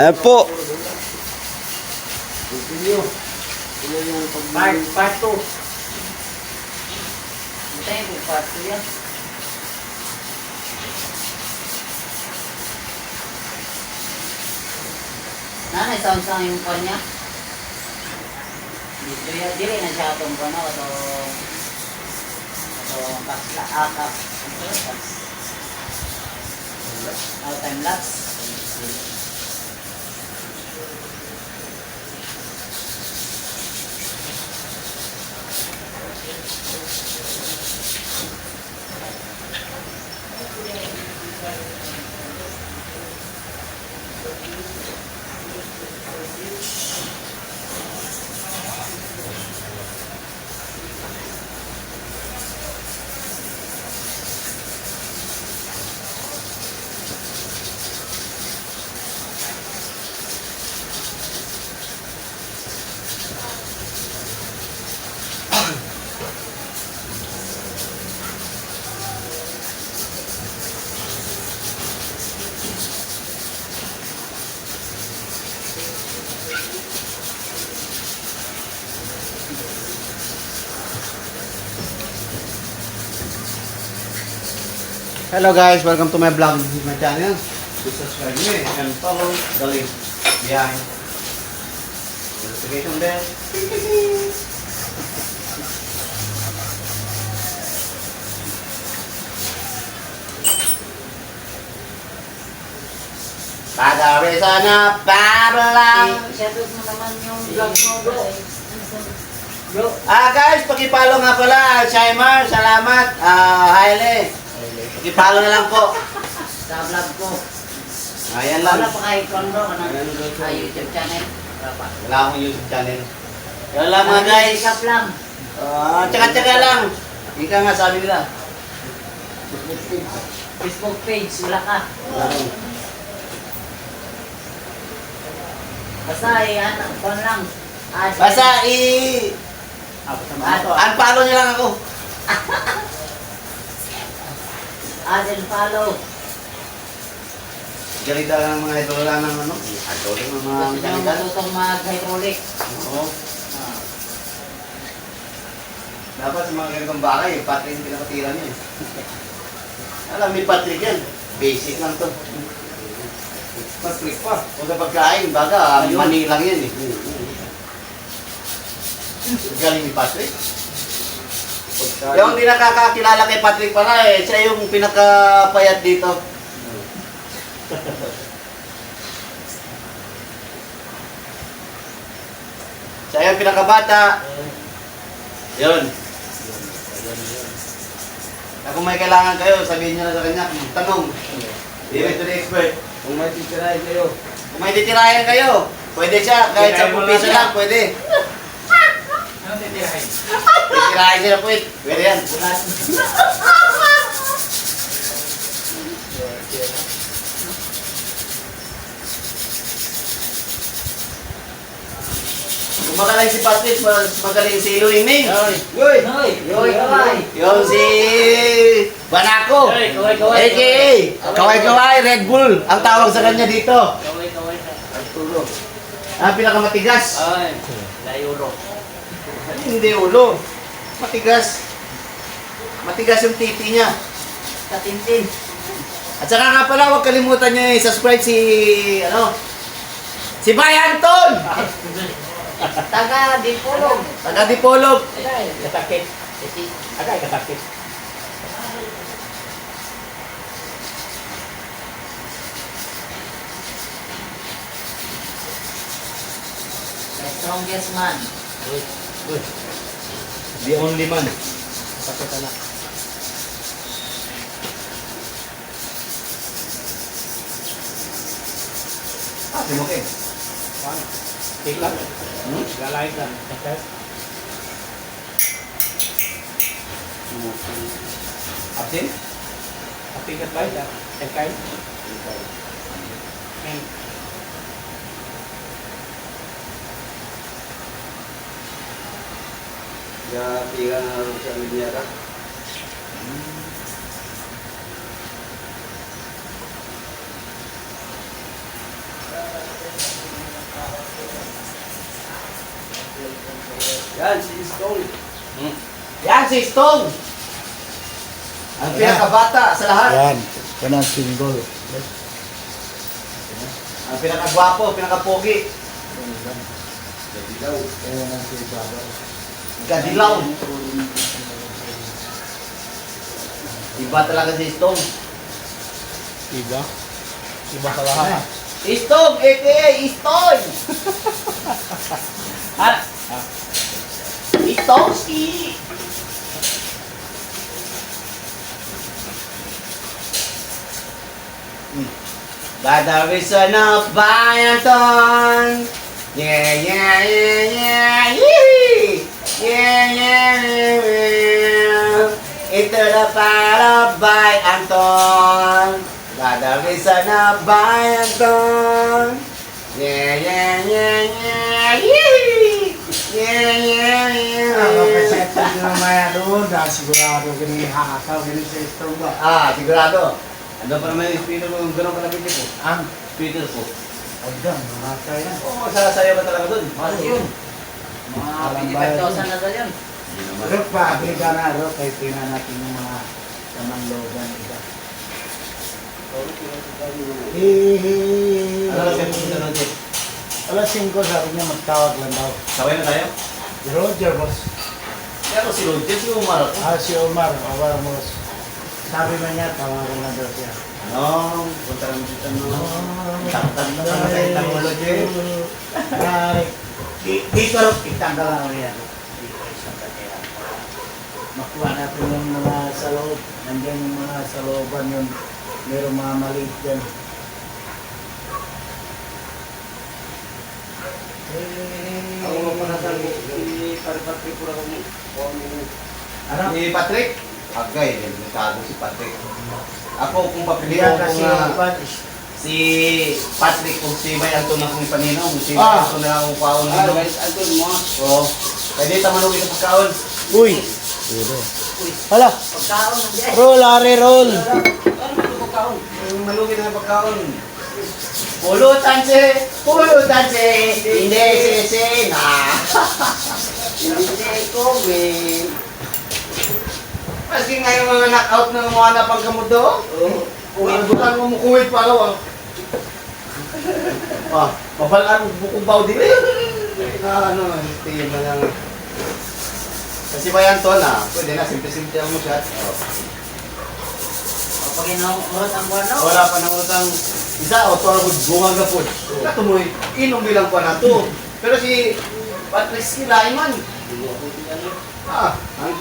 Ayan po. Continue. Yan yung pag... Part, part 2. Hintayin ko, part 2 yan. Nanay, saan saan yung kanya? Dito yan, dili na siya itong kano, ito... Ito, kasla, akap. Ito, kas. Ah, time Hello guys, welcome to my vlog. This is my channel. Please subscribe me and follow the link behind. Notification bell. Pagawin sana para lang. I-shoutout mo naman yung vlog mo, bro. Bro, Ah guys, pakipalo nga pala. Shaimar, salamat. Ah, Haile. Pakipalo na lang po. sa vlog ko. Ayan lang. Wala pa ano? Ayan, bro. Ah, YouTube channel. Wala pa. Wala akong YouTube channel. Yan lang mga guys. Sikap lang. Ah, tsaka-tsaka lang. Ika nga sabi nila. Facebook page. Facebook page, wala ka. Basta, eh, ano, lang. Basta i Add, unfollow niyo lang ako. add and follow. Galita ng mga idol lang ng ano. Idol ng mga Gusto nyo mechanical. matutong mag-hydraulic. Oo. Ah. Dapat sa mga ganitong bagay, yung Patrick yung pinakatira niya. eh. Alam, may Patrick yan. Basic lang to. Patrick pa. Kung sa pagkain, baga, Ayun. mani lang yan eh. Galing ni Patrick. Yung hindi nakakakilala kay Patrick pala eh, siya yung pinakapayat dito. siya yung pinakabata. Yun. Na kung may kailangan kayo, sabihin nyo na sa kanya, tanong. Direct to the expert. Kung may titirahin kayo. Kung may titirayan kayo, pwede siya, kahit sa piso lang, pwede. Ano titirahin? Titirayan siya pwede. Pwede yan. Magaling si Patrick, mas magaling si Louie Ming. Ay. Uy! Hoy, hoy, kaway. Yung si Banako. Hoy, kaway, kaway. AKA Kaway-Kaway Red Bull. Ang tawag sa kanya dito. Kaway, kaway. Arturo. Ang pinakamatigas. Ay, layuro. Hindi ulo. Matigas. Matigas yung titi niya. Katintin. At saka nga pala, huwag kalimutan niyo i-subscribe si, ano, si Bay Anton! Taga Dipolog. Taga Dipolog. Katakit. Agay, katakit. Strongest man. Uy. The only man. Katakit anak. Ah, Moke. Paano? Take lang. Hmm? Lalain ka. Katakit. Absin? Apikat ba ito? Tekay? And Ya, tiga na lang sa linya. Yan, si Stone. Hmm. Yan, si Stone! Ang pinakabata sa lahat. Yan, yan ang single. Ang pinakagwapo, pinakapogi. Yan, yan. Yan, yan. Yan, yan. Gadilaw. Iba talaga si Stone. Iba? Iba sa lahat. Stone, aka Stone. ha? Stonski. Dadawisan na bayaton. Yeah, yeah, yeah, yeah, Na bayaton. Yeah, yeah, yeah, yeah! Yeah, yeah, yeah, Ako kasi yeah. ito yung maya doon, dahil sigurado ganun hakaw, ganun sa istong ba? Ah, sigurado. Ano pa naman yung speeder mo, gano'n kalapit po? Ang Speeder po. agdang, hakaw yan. Oo, sasayaw ka talaga doon. Mahal yun. Mga 55,000 na daw yun. Rok pa, aplica na, Rok, kay tina natin yung mga tamang logan iba. Ano lang siya doon doon? Alas 5 sabi niya magtawag lang daw. Sabay na tayo? Si Roger, boss. Pero si Roger, si Umar ako. Ah, si Omar, Omar, boss. Sabi na niya, tawagan na daw siya. Ano? Punta kami dito no. Taktan na lang sa itang ulo, Jay. Ay, di- Dito itanggal lang yan. Dito, isang kanya. Makuha natin yung mga sa loob. Nandiyan yung mga sa looban yun. Merong mga maliit dyan. Ako nga pa nasan mo. Pari-patri po lang Ano? Ni Patrick? Agay, delikado si Patrick. Ako kung papilihan ko kasi nga si Patrick kung si May Anton na kong paninong, si May Ah. Anton na akong paon Ah, dito. guys, Anton mo. Oo. Pwede tamanog ito pagkaon. Uy! Hala! Pagkaon. Roll, are, roll! Pagkaon? Yung malugin na pagkaon. Pulutan si, pulutan si, hindi si na. Hindi ko, man. Maski nga yung mga knockout na mga napangkamudo. Kung ibutan mo mukuwit pa raw. Ah, mabalaan mo bukubaw din eh. Na ano, hindi mo lang. Kasi ba yan to na? Pwede na, simple-simple ang mo siya. Oh. Pag inuurot ang buwan, no? Wala pa nang utang isa o to ako bunga ga pod. Kato mo inom bilang pa na to. Pero si Patrice Kilay man. Ah, ang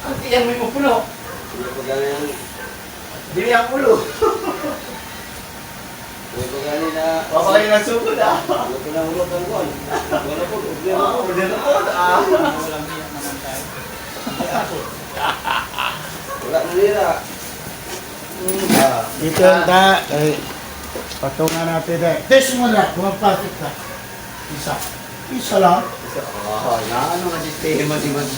ang tiyang may puno. Dili ang ulo. Papakali ng sugod ah. Ah, pwede na po. Ah. Ah. Dito yung ta. Eh, patungan natin eh. Test mo na, pumapasok ka. Isa. Isa lang. Ah, na ano na sistema si Man.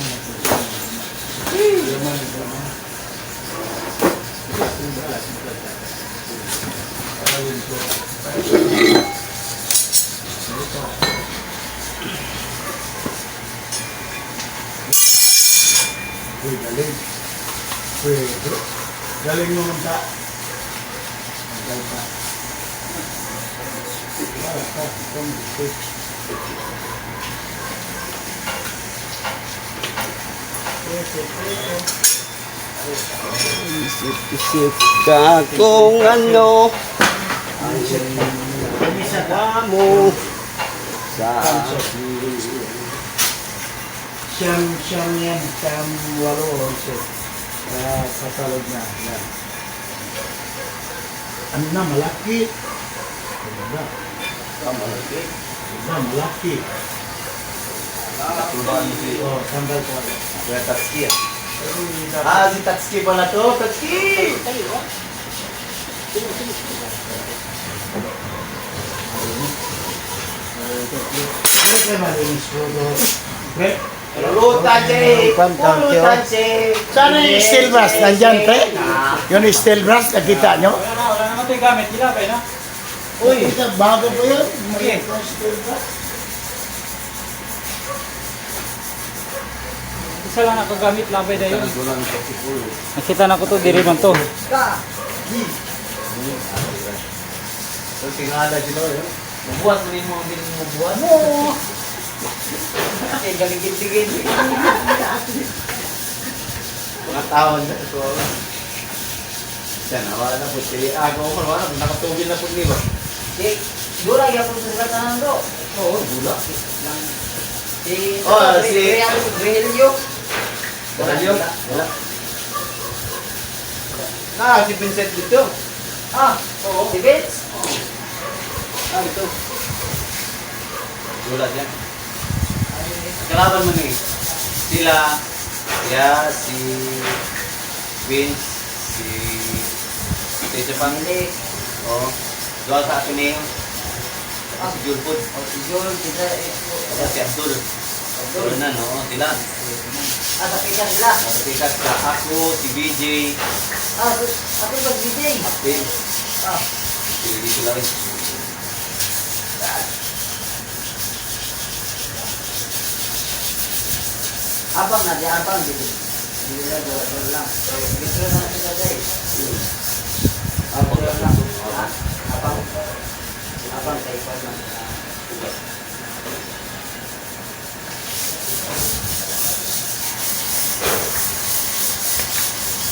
Uy, galing. Pwede. Galing mo ta. Galing ka. Para ka, itong dito. Isip ka kung ano Isa ka. mo sa Siyam, siyam yan. Siyam, So, uh, katalog na. Yan. Ano na, malaki. Diba? Diba, malaki. Oh, sandal ko. Kuya Tatsuki ah. Ah, si Tatsuki pala to. Tatsuki! Ano kayo malinis po doon? Pre? Pulutan si! Pulutan si! Sana yung steel brass, nandyan, pre? Yun yung steel brass, nakita nyo? Wala na, wala naman ito yung gamit. Gilapay na. Uy, bago po yun. Okay. May steel brass. Isa lang nakagamit labay na yun. Nakita na ko to, diri man to. Tingala sila yun. Mabuhat mo rin mo ang bilang mabuhat. Mo! Kasi galigid-ligid. Mga tawag na ito. Yan, nawala na po. Sige, agaw ko nawala. Nakatugil na po niyo. Si, dura yung po sa katanan bro. Oo, gula. Si, Oh, si- Grelio. Wala niyo? Wala. Ah, si Vincent dito. Ah, oo. Si Vince. Ah, ito. Gula niya. Kalaban mo ni. Sila, ya, si Vince, si Tete Family, oh, doon sa Ateneo, ah, si Julpod, O si Joel, si oh, si Abdul, Abdul na, no, sila. Ah, tapikan sila. Nakapikat ka, ako, si BJ, Ah, ako DJ? Vin, Ah, si dito lang rin. Abang na, di abang. Di Hindi na, dura dura lang. Dito lang kita day. Abang Dura lang. lang. Ha? Abang. Abang kay Paul lang.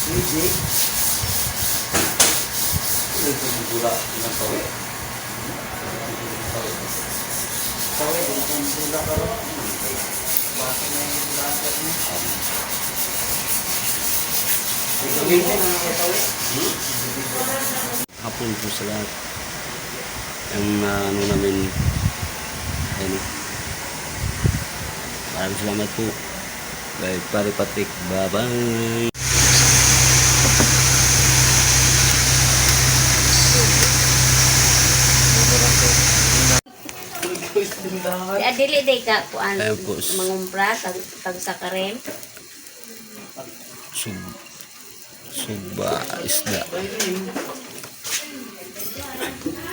BJ, ito yung gula ng tawi. Sawi, di ko dula ka rin. Bakit na yung rin? Ito din din ang mga sawi. hapon po sa lahat. Ang uh, ano namin, ayun, maraming salamat po. Kay Pare Patrick, bye-bye! Ya dili day ka kuan Ayun po. mangumpra tag tag sa karen. Sub, suba, isda.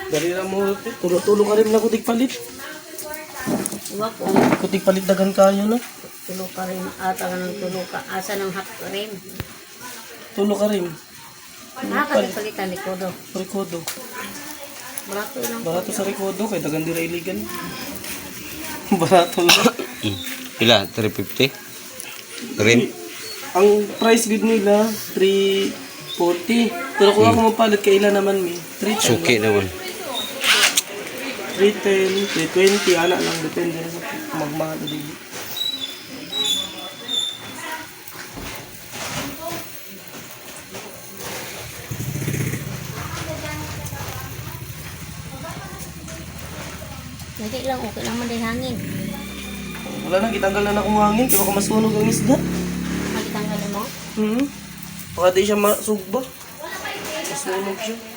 Dali na mo, tulo-tulo ka rin na kutik palit. Wa ko Kutik palit dagan kayo no? tulo ka rin ata ka ng tulo ka asa ng hap rin. Tulo ka rin. Naka palitan ni kodo. Rekodo. Barato lang. Barato sa rekodo kay dagan dira iligan. Barato lang. Pila? 350? Rin? Ang price good nila 340. Pero kung ako mapalit kay ila naman mi 310. Suki naman. 310, 320 ana lang depende sa magmahal na dili. Lagi lang okay lang man din hangin. Wala na gitanggal na akong hangin kaya baka masunog ang isda. Magitanggal mo. Hmm. Baka di siya masugba. Masunog siya.